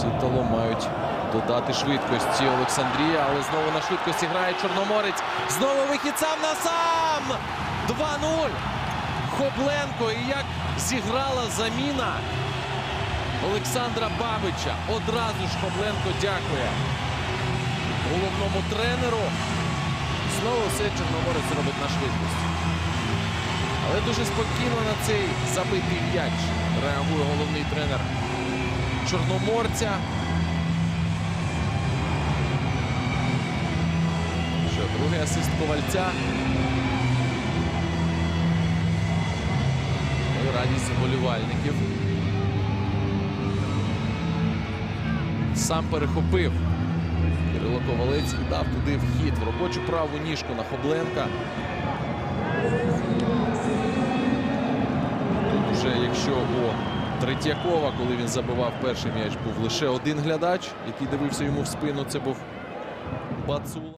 Сітало мають додати швидкості Олександрія, але знову на швидкості грає Чорноморець. Знову вихід сам на сам. 2-0. Хобленко. І як зіграла заміна Олександра Бабича. Одразу ж Хобленко дякує головному тренеру. Знову все Чорноморець робить на швидкості. Але дуже спокійно на цей забитий м'яч реагує головний тренер Чорноморця. Що, другий асист ковальця. Ну і радість вболівальників. Сам перехопив Кирило Ковалець і дав туди вхід в робочу праву ніжку на Хобленка. Тут уже, якщо у Третьякова, коли він забивав перший м'яч, був лише один глядач, який дивився йому в спину, це був Бацула.